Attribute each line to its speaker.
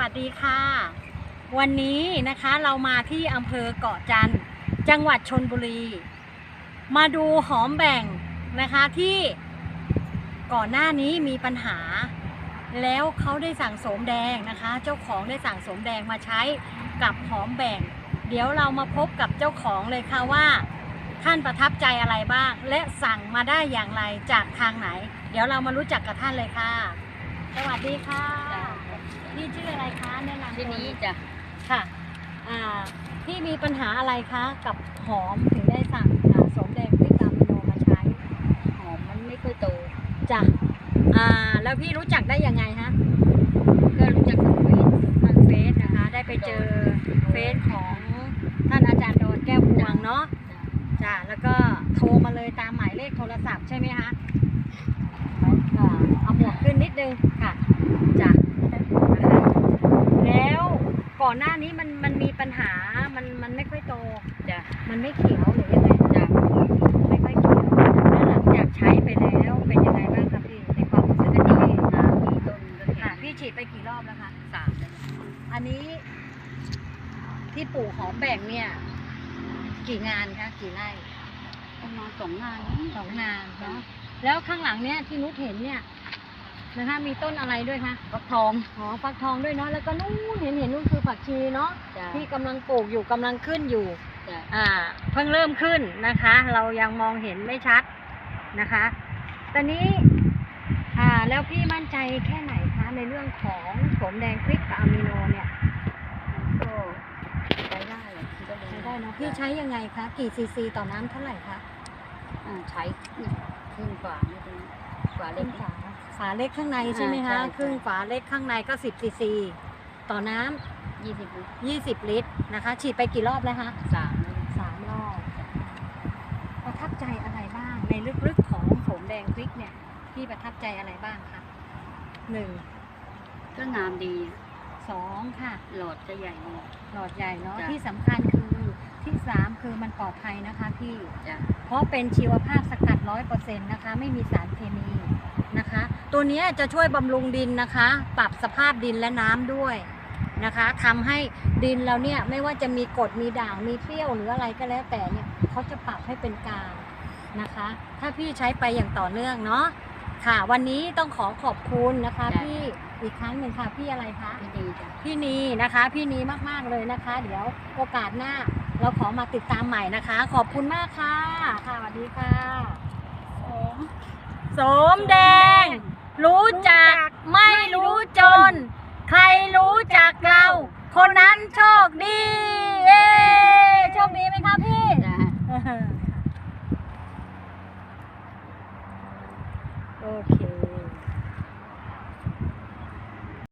Speaker 1: วัสดีค่ะ วันนี้นะคะเรามาที่อำเภอเกาะจันทร์จังหวัดชนบุรี มาดูหอมแบ่งนะคะที่ก่อนหน้านี้มีปัญหา แล้วเขาได้สั่งโสมแดงนะคะ เจ้าของได้สั่งโสมแดงมาใช้กับหอมแบ่ง เดี๋ยวเรามาพบกับเจ้าของเลยค่ะว่าท่านประทับใจอะไรบ้าง และสั่งมาได้อย่างไรจากทางไหน เดี๋ยวเรามารู้จักกับท่านเลยค่ะ สวัสดีค่ะ พี่ชื่ออะไรคะแนะนำ
Speaker 2: ที่
Speaker 1: ตัว
Speaker 2: นี้จ้ะ
Speaker 1: ค่ะอ่าพี่มีปัญหาอะไรคะกับหอมถึงได้สั่งอ่าโสมแดงพริกกามิโนมาใช้
Speaker 2: หอมมันไม่ค่อยโต
Speaker 1: จ้ะอ่าแล้วพี่รู้จักได้ยังไงฮะ
Speaker 2: ก็รู้จักกับเฟซ
Speaker 1: ทางเฟซนะคะ ได้ไปเจอเฟซของท่านอาจารย์โดนแก้วพวงเนาะ
Speaker 2: จ้ะ
Speaker 1: จ้ะแล้วก็โทรมาเลยตามหมายเลขโทรศัพท์ใช่ไหมคะอ่าเอาหมวกขึ้นนิดนึงค่ะจ้ะนะคะแล้วก่ อนหน้านี้มันมันมีปัญหา มันมันไม่ค่อยโต
Speaker 2: จ้ะ
Speaker 1: มันไม่เขียวหรือยังไง
Speaker 2: จ้ะ
Speaker 1: ไม่ค่อยเขียวแล้วหลังจากใช้ไปแล้วเป็นยังไงบ้างคะพี่ในความรู้สึก
Speaker 2: ก็
Speaker 1: ที่
Speaker 2: ดี
Speaker 1: พี่
Speaker 2: นะมีต้นก็
Speaker 1: ค่ะ
Speaker 2: เห็น
Speaker 1: พี่ฉีดไปกี่รอบแล้วคะ
Speaker 2: สามแล้วนะ
Speaker 1: อันนี้ ที่ปลูกหอมแบ่งเนี่ย กี่งานคะกี่ไร่
Speaker 2: ประมาณสองงาน
Speaker 1: สองงานเนาะแล้วข้างหลังเนี่ยที่นุชเห็นเนี่ย นะคะมีต้นอะไรด้วยคะ
Speaker 2: ฟักทอง
Speaker 1: อ๋อฟักทองด้วยเนาะแล้วก็นู่นเห็นเห็นนู่นคือผักชีเนาะ
Speaker 2: จ้ะ
Speaker 1: ที่กำลังปลูกอยู่กำลังขึ้นอยู่
Speaker 2: จ้ะ
Speaker 1: อ่าเพิ่งเริ่มขึ้นนะคะ เรายังมองเห็นไม่ชัดนะคะ ตอนนี้อ่าแล้วพี่มั่นใจแค่ไหนคะในเรื่องของโสมแดงพริกกับอะมิโนเนี่ย
Speaker 2: ก็ใช้ได้แหละคิดว่า
Speaker 1: ใช้ได้เนาะพี่ใช้ยังไงคะกี่ซีซีต่อน้ำเท่าไหร่คะ
Speaker 2: อ่าใช้เนี่ยครึ่งฝาเนี่ยตรงนี้ฝา
Speaker 1: ค
Speaker 2: เล็
Speaker 1: รึ่
Speaker 2: ก
Speaker 1: งฝา ฝาเล็กข้างในใช่ไหม
Speaker 2: อ่า
Speaker 1: คะ
Speaker 2: ใช่
Speaker 1: ครึ่งฝาเล็กข้างในก็ 10ซีซีต่อน้
Speaker 2: ยี่สิบำ
Speaker 1: 20 ลิตรนะคะ ฉีดไปกี่รอบแล้วคะ
Speaker 2: สามแล้ว
Speaker 1: สามรอบประทับใจอะไรบ้างในลึกๆของโสมแดงพริกเนี่ยพี่ประทับใจอะไรบ้างคะหนึ่ง
Speaker 2: ก็งามดี
Speaker 1: สองค่ะ
Speaker 2: หลอดก็ใหญ่ดี
Speaker 1: หลอดใหญ่เนาะ
Speaker 2: จ้ะ
Speaker 1: ที่สำคัญคือที่สามคือมันปลอดภัยนะคะพี่
Speaker 2: จ้ะ
Speaker 1: เพราะเป็นชีวภาพสกัดร้อยเปอร์เซ็นต์นะคะ ไม่มีสารเคมีนะคะ ตัวเนี้ยจะช่วยบำรุงดินนะคะ ปรับสภาพดินและน้ำด้วยนะคะทำให้ดินเราเนี่ยไม่ว่าจะมีกรดมีด่างมีเปรี้ยวหรืออะไรก็แล้วแต่เนี่ยเขาจะปรับให้เป็นกลางนะคะ ถ้าพี่ใช้ไปอย่างต่อเนื่องเนาะค่ะ วันนี้ต้องขอขอบคุณนะคะพี่อีกครั้งหนึ่งค่ะพี่อะไรคะ
Speaker 2: ไม่ดีจ้ะ
Speaker 1: พี่นีนะคะ พี่นีมากๆเลยนะคะ เดี๋ยวโอกาสหน้าเราขอมาติดตามใหม่นะคะ ขอบคุณมากค่ะ ค่ะสวัสดีค่ะโสมโสมแดง รู้จักไม่รู้จน ใครรู้จักเรา คนนั้นโชคดีเย้โชคดีไหมคะพี่
Speaker 2: จ้ะ
Speaker 1: โอเค